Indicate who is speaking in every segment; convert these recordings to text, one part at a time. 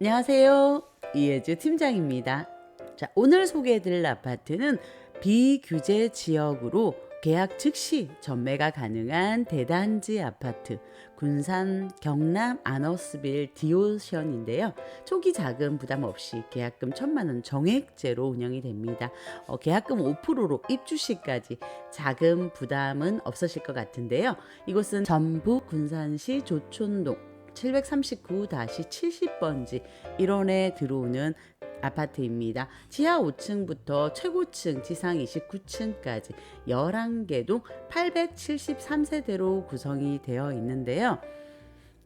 Speaker 1: 안녕하세요. 이혜주 팀장입니다. 자, 오늘 소개해드릴 아파트는 비규제 지역으로 계약 즉시 전매가 가능한 대단지 아파트 군산 경남 아너스빌 디오션인데요. 초기 자금 부담 없이 계약금 천만 원 정액제로 운영이 됩니다. 어, 계약금 5%로 입주 시까지 자금 부담은 없으실 것 같은데요. 이곳은 전북 군산시 조촌동 739-70번지 1원에 들어오는 아파트입니다. 지하 5층부터 최고층 지상 29층까지 11개 동 873세대로 구성이 되어 있는데요.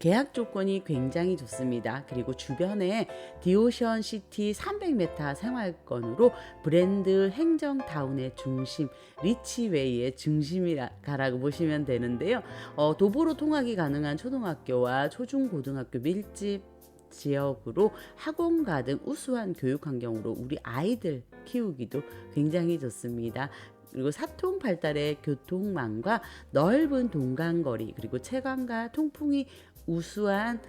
Speaker 1: 계약 조건이 굉장히 좋습니다. 그리고 주변에 디오션 시티 300m 생활권으로 브랜드 행정타운의 중심, 리치웨이의 중심이라고 보시면 되는데요. 어, 도보로 통학이 가능한 초등학교와 초중고등학교 밀집 지역으로 학원가 등 우수한 교육 환경으로 우리 아이들 키우기도 굉장히 좋습니다. 그리고 사통 발달의 교통망과 넓은 동간거리 그리고 채광과 통풍이 우수한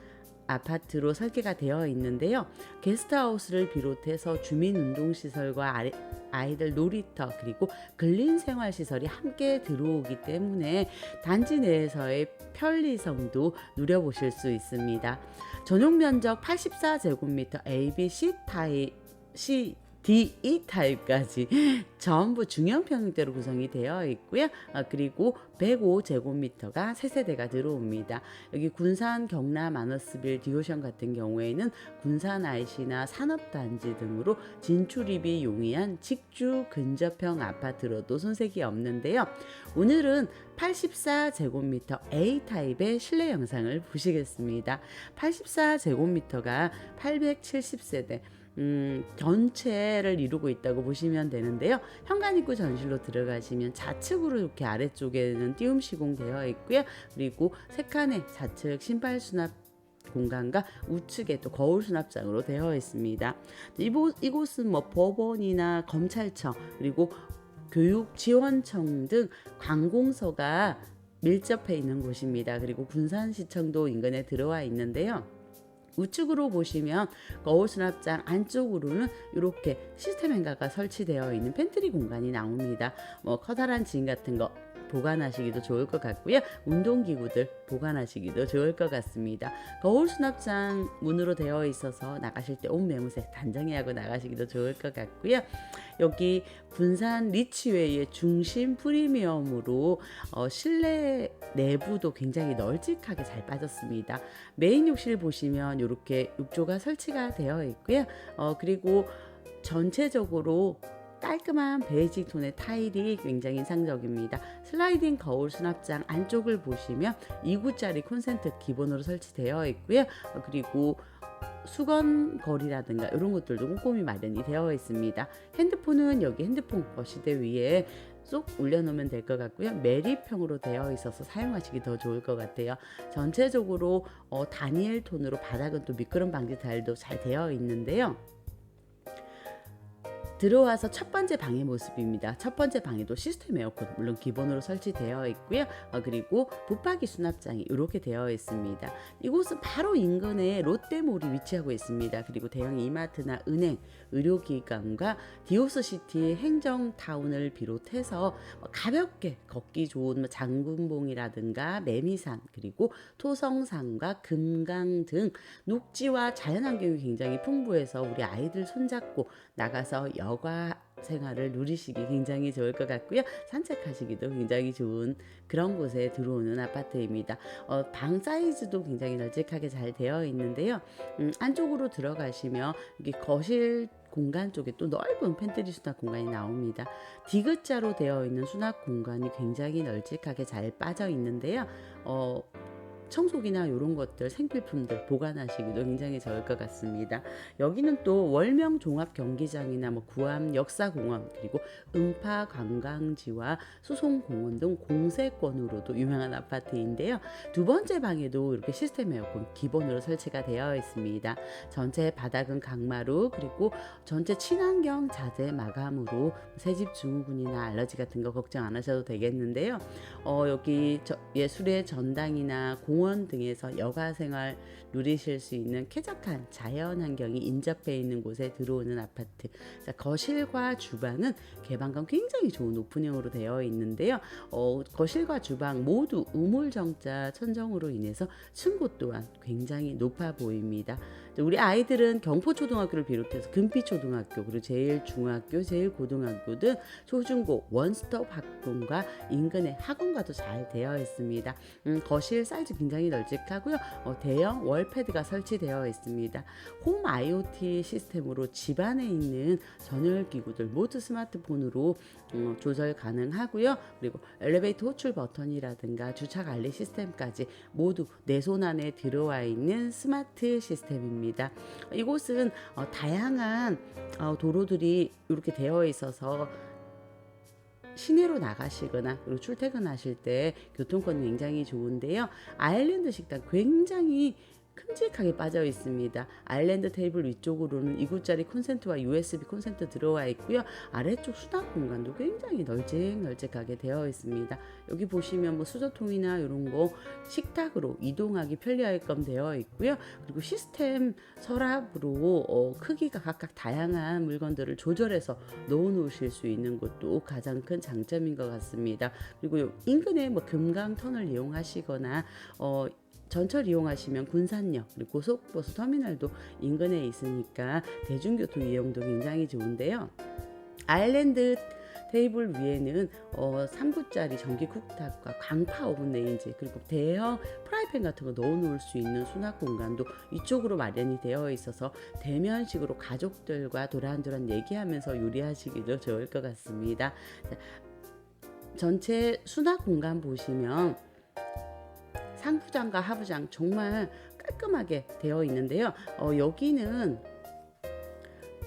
Speaker 1: 아파트로 설계가 되어 있는데요. 게스트하우스를 비롯해서 주민 운동 시설과 아이- 아이들 놀이터 그리고 근린 생활 시설이 함께 들어오기 때문에 단지 내에서의 편리성도 누려보실 수 있습니다. 전용 면적 84제곱미터 A, B, C 타입 C D, E 타입까지 전부 중형 평형대로 구성이 되어 있고요. 아, 그리고 105제곱미터가 세 세대가 들어옵니다. 여기 군산 경남 아너스빌 디오션 같은 경우에는 군산 IC나 산업단지 등으로 진출입이 용이한 직주 근접형 아파트로도 손색이 없는데요. 오늘은 84제곱미터 A 타입의 실내 영상을 보시겠습니다. 84제곱미터가 870세대 음, 전체를 이루고 있다고 보시면 되는데요. 현관 입구 전실로 들어가시면 좌측으로 이렇게 아래쪽에는 띄움 시공되어 있고요. 그리고 세 칸의 좌측 신발 수납 공간과 우측에 또 거울 수납장으로 되어 있습니다. 이곳, 이곳은 뭐 법원이나 검찰청 그리고 교육 지원청 등 관공서가 밀접해 있는 곳입니다. 그리고 군산시청도 인근에 들어와 있는데요. 우측으로 보시면 거울 수납장 안쪽으로는 이렇게 시스템 행가가 설치되어 있는 팬트리 공간이 나옵니다. 뭐 커다란 짐 같은 거 보관하시기도 좋을 것 같고요. 운동기구들 보관하시기도 좋을 것 같습니다. 거울 수납장 문으로 되어 있어서 나가실 때 옷 매무새 단정히 하고 나가시기도 좋을 것 같고요. 여기 군산 리치웨이의 중심 프리미엄으로 어, 실내 내부도 굉장히 널찍하게 잘 빠졌습니다. 메인 욕실 보시면 이렇게 욕조가 설치가 되어 있고요. 어, 그리고 전체적으로 깔끔한 베이직 톤의 타일이 굉장히 인상적입니다. 슬라이딩 거울 수납장 안쪽을 보시면 2구짜리 콘센트 기본으로 설치되어 있고요. 어, 그리고 수건거리라든가 이런 것들도 꼼꼼히 마련이 되어 있습니다. 핸드폰은 여기 핸드폰 거시대 위에 쏙 올려놓으면 될 것 같고요. 메리평으로 되어 있어서 사용하시기 더 좋을 것 같아요. 전체적으로 어, 다니엘 톤으로 바닥은 또 미끄럼 방지 타일도 잘 되어 있는데요. 들어와서 첫 번째 방의 모습입니다. 첫 번째 방에도 시스템 에어컨 물론 기본으로 설치되어 있고요. 어, 그리고 붙박이 수납장이 이렇게 되어 있습니다. 이곳은 바로 인근에 롯데몰이 위치하고 있습니다. 그리고 대형 이마트나 은행, 의료기관과 디오스시티 행정타운을 비롯해서 뭐 가볍게 걷기 좋은 뭐 장군봉이라든가 매미산 그리고 토성산과 금강 등 녹지와 자연환경이 굉장히 풍부해서 우리 아이들 손잡고 나가서 여가 생활을 누리시기 굉장히 좋을 것 같고요. 산책하시기도 굉장히 좋은 그런 곳에 들어오는 아파트입니다. 어, 방 사이즈도 굉장히 널찍하게 잘 되어 있는데요. 음, 안쪽으로 들어가시면 여기 거실 공간 쪽에 또 넓은 팬트리 수납 공간이 나옵니다. 디귿자로 되어 있는 수납 공간이 굉장히 널찍하게 잘 빠져 있는데요. 어, 청소기나 이런 것들 생필품들 보관하시기도 굉장히 좋을 것 같습니다. 여기는 또 월명 종합 경기장이나 뭐 구암 역사공원 그리고 음파 관광지와 수송공원 등 공세권으로도 유명한 아파트인데요. 두 번째 방에도 이렇게 시스템 에어컨 기본으로 설치가 되어 있습니다. 전체 바닥은 강마루 그리고 전체 친환경 자재 마감으로 새집 증후군이나 알러지 같은 거 걱정 안 하셔도 되겠는데요. 어, 여기 저, 예술의 전당이나 공원 공원 등에서 여가 생활 누리실 수 있는 쾌적한 자연 환경이 인접해 있는 곳에 들어오는 아파트. 자, 거실과 주방은 개방감 굉장히 좋은 오픈형으로 되어 있는데요. 어, 거실과 주방 모두 우물정자 천정으로 인해서 층고 또한 굉장히 높아 보입니다. 우리 아이들은 경포초등학교를 비롯해서 금피초등학교 그리고 제일중학교, 제일고등학교 등 초중고 원스톱 학군과 인근의 학원과도 잘 되어 있습니다. 음, 거실 사이즈 굉장히 널찍하고요. 어, 대형 월패드가 설치되어 있습니다. 홈 IoT 시스템으로 집안에 있는 전열 기구들 모두 스마트폰으로 어, 조절 가능하고요. 그리고 엘리베이터 호출 버튼이라든가 주차 관리 시스템까지 모두 내 손 안에 들어와 있는 스마트 시스템입니다. 이곳은 어, 다양한 어, 도로들이 이렇게 되어 있어서 시내로 나가시거나 그리고 출퇴근하실 때 교통권이 굉장히 좋은데요. 아일랜드 식당 굉장히 큼직하게 빠져 있습니다. 아일랜드 테이블 위쪽으로는 2구짜리 콘센트와 USB 콘센트 들어와 있고요. 아래쪽 수납 공간도 굉장히 널찍널찍하게 되어 있습니다. 여기 보시면 뭐 수저통이나 이런 거 식탁으로 이동하기 편리하게끔 되어 있고요. 그리고 시스템 서랍으로 어, 크기가 각각 다양한 물건들을 조절해서 넣어 놓으실 수 있는 것도 가장 큰 장점인 것 같습니다. 그리고 요 인근에 뭐 금강 터널 이용하시거나 어, 전철 이용하시면 군산역 그리고 고속버스 터미널도 인근에 있으니까 대중교통 이용도 굉장히 좋은데요. 아일랜드 테이블 위에는 어, 3구짜리 전기 쿡탑과 광파 오븐 레인지 그리고 대형 프라이팬 같은 거 넣어 놓을 수 있는 수납 공간도 이쪽으로 마련이 되어 있어서 대면식으로 가족들과 도란도란 얘기하면서 요리하시기도 좋을 것 같습니다. 자, 전체 수납 공간 보시면 상부장과 하부장 정말 깔끔하게 되어 있는데요. 어, 여기는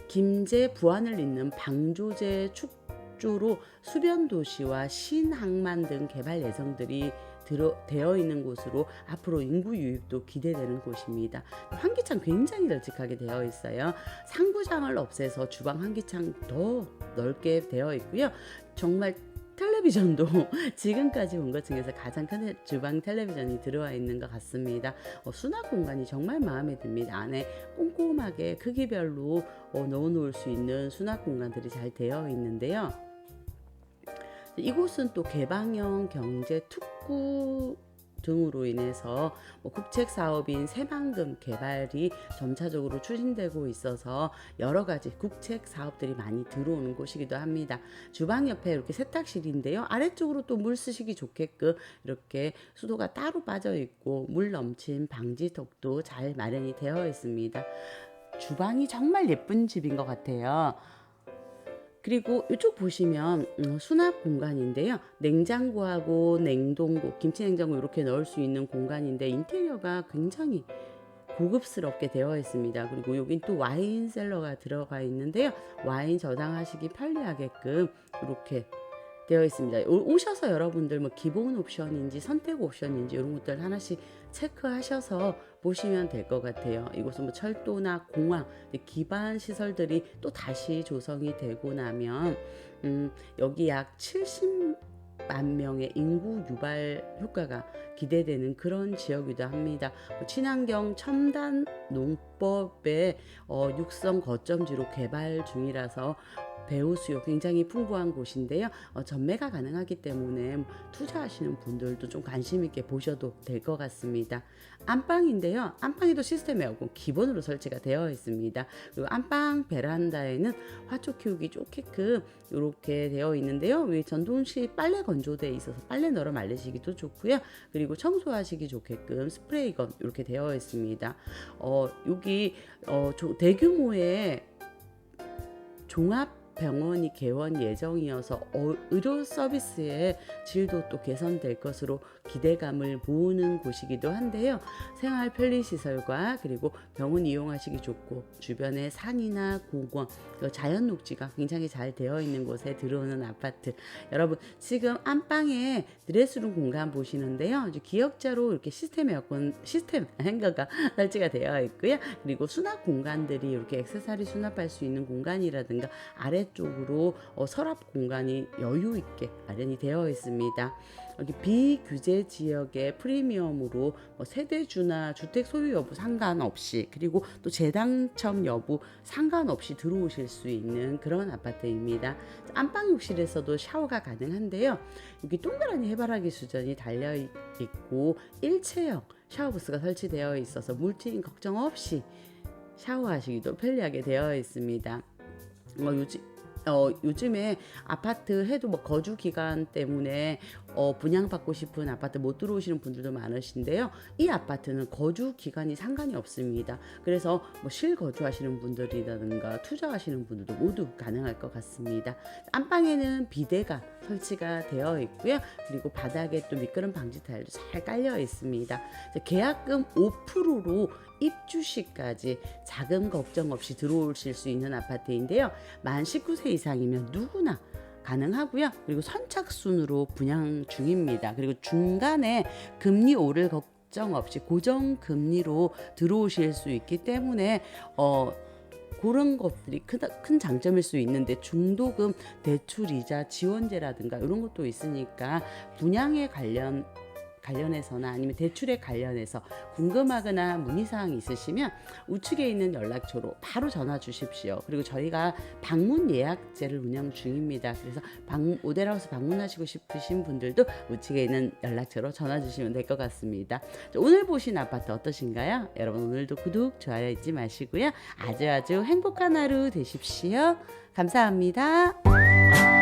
Speaker 1: 김제 부안을 잇는 방조제 축조로 수변 도시와 신항만 등 개발 예정들이 들어, 되어 있는 곳으로 앞으로 인구 유입도 기대되는 곳입니다. 환기창 굉장히 널찍하게 되어 있어요. 상부장을 없애서 주방 환기창 더 넓게 되어 있고요. 정말 텔레비전도 지금까지 본것 중에서 가장 큰 주방 텔레비전이 들어와 있는 것 같습니다. 어, 수납 공간이 정말 마음에 듭니다. 안에 꼼꼼하게 크기별로 어, 넣어 놓을 수 있는 수납 공간들이 잘 되어 있는데요. 이곳은 또 개방형 경제 특구 등으로 인해서 뭐 국책 사업인 새만금 개발이 점차적으로 추진되고 있어서 여러 가지 국책 사업들이 많이 들어오는 곳이기도 합니다. 주방 옆에 이렇게 세탁실인데요. 아래쪽으로 또 물 쓰시기 좋게끔 이렇게 수도가 따로 빠져 있고 물 넘침 방지턱도 잘 마련이 되어 있습니다. 주방이 정말 예쁜 집인 것 같아요. 그리고 이쪽 보시면 음, 수납 공간인데요. 냉장고하고 냉동고, 김치냉장고 이렇게 넣을 수 있는 공간인데 인테리어가 굉장히 고급스럽게 되어 있습니다. 그리고 여긴 또 와인 셀러가 들어가 있는데요. 와인 저장하시기 편리하게끔 이렇게 되어 있습니다. 오- 오셔서 여러분들 뭐 기본 옵션인지 선택 옵션인지 이런 것들 하나씩 체크하셔서 보시면 될 것 같아요. 이곳은 뭐 철도나 공항 기반 시설들이 또 다시 조성이 되고 나면 음, 여기 약 70 만 명의 인구 유발 효과가 기대되는 그런 지역이기도 합니다. 뭐 친환경 첨단 농법의 어, 육성 거점지로 개발 중이라서 배우 수요 굉장히 풍부한 곳인데요. 어, 전매가 가능하기 때문에 투자하시는 분들도 좀 관심 있게 보셔도 될 것 같습니다. 안방인데요. 안방에도 시스템 에어컨 기본으로 설치가 되어 있습니다. 그리고 안방 베란다에는 화초 키우기 좋게끔 이렇게 되어 있는데요. 위 전동식 빨래 건조대에 있어서 빨래 널어 말리시기도 좋고요. 그리고 청소하시기 좋게끔 스프레이건 이렇게 되어 있습니다. 어, 여기 어, 조- 대규모의 종합 병원이 개원 예정이어서 어, 의료 서비스의 질도 또 개선될 것으로 기대감을 모으는 곳이기도 한데요. 생활 편리 시설과 그리고 병원 이용하시기 좋고 주변에 산이나 공원, 또 자연 녹지가 굉장히 잘 되어 있는 곳에 들어오는 아파트. 여러분 지금 안방에 드레스룸 공간 보시는데요. 기역자로 이렇게 시스템 에어컨 시스템 행거가 설치가 되어 있고요. 그리고 수납 공간들이 이렇게 액세서리 수납할 수 있는 공간이라든가 아래 아래쪽으로 어, 서랍 공간이 여유 있게 마련이 되어 있습니다. 여기 비규제 지역의 프리미엄으로 뭐 세대주나 주택 소유 여부 상관없이 그리고 또 재당첨 여부 상관없이 들어오실 수 있는 그런 아파트입니다. 안방 욕실에서도 샤워가 가능한데요. 여기 동그라니 해바라기 수전이 달려 있고 일체형 샤워 부스가 설치되어 있어서 물튀임 걱정 없이 샤워하시기도 편리하게 되어 있습니다. 어, 요즘 어, 요즘에 아파트 해도 뭐 거주 기간 때문에 어, 분양받고 싶은 아파트 못 들어오시는 분들도 많으신데요. 이 아파트는 거주 기간이 상관이 없습니다. 그래서 뭐 실거주하시는 분들이라든가 투자하시는 분들도 모두 가능할 것 같습니다. 안방에는 비대가 설치가 되어 있고요. 그리고 바닥에 또 미끄럼 방지 타일도 잘 깔려 있습니다. 계약금 5%로 입주 시까지 자금 걱정 없이 들어오실 수 있는 아파트인데요. 만 19세 이상이면 누구나 가능하고요. 그리고 선착순으로 분양 중입니다. 그리고 중간에 금리 오를 걱정 없이 고정 금리로 들어오실 수 있기 때문에 어 그런 것들이 큰, 큰 장점일 수 있는데 중도금 대출 이자 지원제라든가 이런 것도 있으니까 분양에 관련 관련해서나 아니면 대출에 관련해서 궁금하거나 문의사항이 있으시면 우측에 있는 연락처로 바로 전화 주십시오. 그리고 저희가 방문 예약제를 운영 중입니다. 그래서 방, 오데라우스 방문하시고 싶으신 분들도 우측에 있는 연락처로 전화 주시면 될 것 같습니다. 자, 오늘 보신 아파트 어떠신가요? 여러분 오늘도 구독, 좋아요 잊지 마시고요. 아주 아주 행복한 하루 되십시오. 감사합니다.